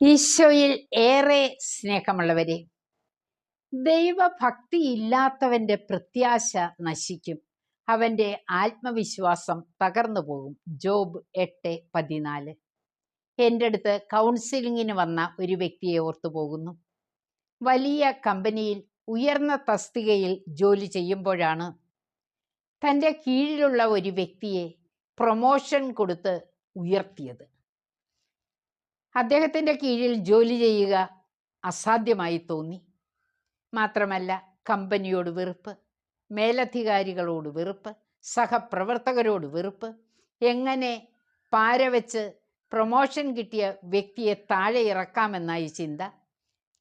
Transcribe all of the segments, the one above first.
ഈശോയിൽ ഏറെ സ്നേഹമുള്ളവരെ ദൈവഭക്തി ഇല്ലാത്തവന്റെ പ്രത്യാശ നശിക്കും. അവന്റെ ആത്മവിശ്വാസം തകർന്നു പോകും. ജോബ് എട്ട് പതിനാല്. എന്റെ അടുത്ത് കൗൺസിലിങ്ങിന് വന്ന ഒരു വ്യക്തിയെ ഓർത്തു പോകുന്നു. വലിയ കമ്പനിയിൽ ഉയർന്ന തസ്തികയിൽ ജോലി ചെയ്യുമ്പോഴാണ് തന്റെ കീഴിലുള്ള ഒരു വ്യക്തിയെ പ്രൊമോഷൻ കൊടുത്ത് ഉയർത്തിയത്. അദ്ദേഹത്തിന്റെ കീഴിൽ ജോലി ചെയ്യുക അസാധ്യമായി തോന്നി. മാത്രമല്ല കമ്പനിയോട് വെറുപ്പ് മേലധികാരികളോട് വെറുപ്പ് സഹപ്രവർത്തകരോട് വെറുപ്പ് എങ്ങനെ പാരവെച്ച് പ്രൊമോഷൻ കിട്ടിയ വ്യക്തിയെ താഴെ ഇറക്കാമെന്നായി ചിന്ത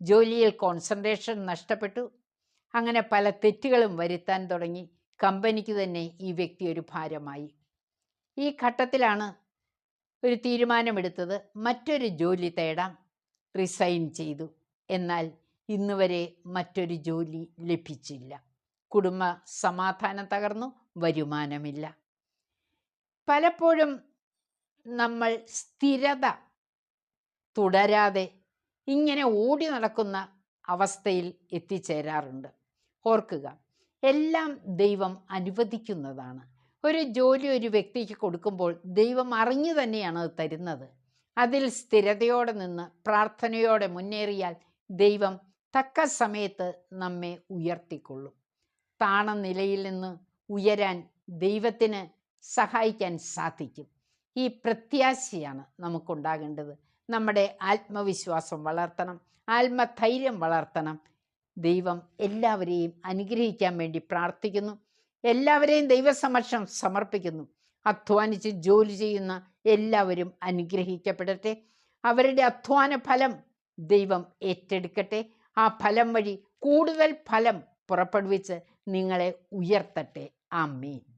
ജോലിയിൽ കോൺസെൻട്രേഷൻ നഷ്ടപ്പെട്ടു അങ്ങനെ പല തെറ്റുകളും വരുത്താൻ തുടങ്ങി കമ്പനിക്ക് തന്നെ ഈ വ്യക്തി ഒരു ഭാരമായി. ഈ ഘട്ടത്തിലാണ് ഒരു തീരുമാനമെടുത്തത് മറ്റൊരു ജോലി തേടാം റിസൈൻ ചെയ്തു. എന്നാൽ ഇന്നുവരെ മറ്റൊരു ജോലി ലഭിച്ചില്ല. കുടുംബ സമാധാനം തകർന്നു വരുമാനമില്ല. പലപ്പോഴും നമ്മൾ സ്ഥിരത തുടരാതെ ഇങ്ങനെ ഓടി നടക്കുന്ന അവസ്ഥയിൽ എത്തിച്ചേരാറുണ്ട്. ഓർക്കുക എല്ലാം ദൈവം അനുവദിക്കുന്നതാണ്. ഒരു ജോലി ഒരു വ്യക്തിക്ക് കൊടുക്കുമ്പോൾ ദൈവം അറിഞ്ഞു തന്നെയാണ് അത് തരുന്നത്. അതിൽ സ്ഥിരതയോടെ നിന്ന് പ്രാർത്ഥനയോടെ മുന്നേറിയാൽ ദൈവം തക്ക സമയത്ത് നമ്മെ ഉയർത്തിക്കൊള്ളും. താണ നിലയിൽ നിന്ന് ഉയരാൻ ദൈവത്തിന് സഹായിക്കാൻ സാധിക്കും. ഈ പ്രത്യാശയാണ് നമുക്കുണ്ടാകേണ്ടത്. നമ്മുടെ ആത്മവിശ്വാസം വളർത്തണം ആത്മധൈര്യം വളർത്തണം. ദൈവം എല്ലാവരെയും അനുഗ്രഹിക്കാൻ വേണ്ടി പ്രാർത്ഥിക്കുന്നു. എല്ലാവരെയും ദൈവസമക്ഷം സമർപ്പിക്കുന്നു. അധ്വാനിച്ച് ജോലി ചെയ്യുന്ന എല്ലാവരും അനുഗ്രഹിക്കപ്പെടട്ടെ. അവരുടെ അധ്വാന ഫലം ദൈവം ഏറ്റെടുക്കട്ടെ. ആ ഫലം വഴി കൂടുതൽ ഫലം പുറപ്പെടുവിച്ച് നിങ്ങളെ ഉയർത്തട്ടെ. ആമീൻ.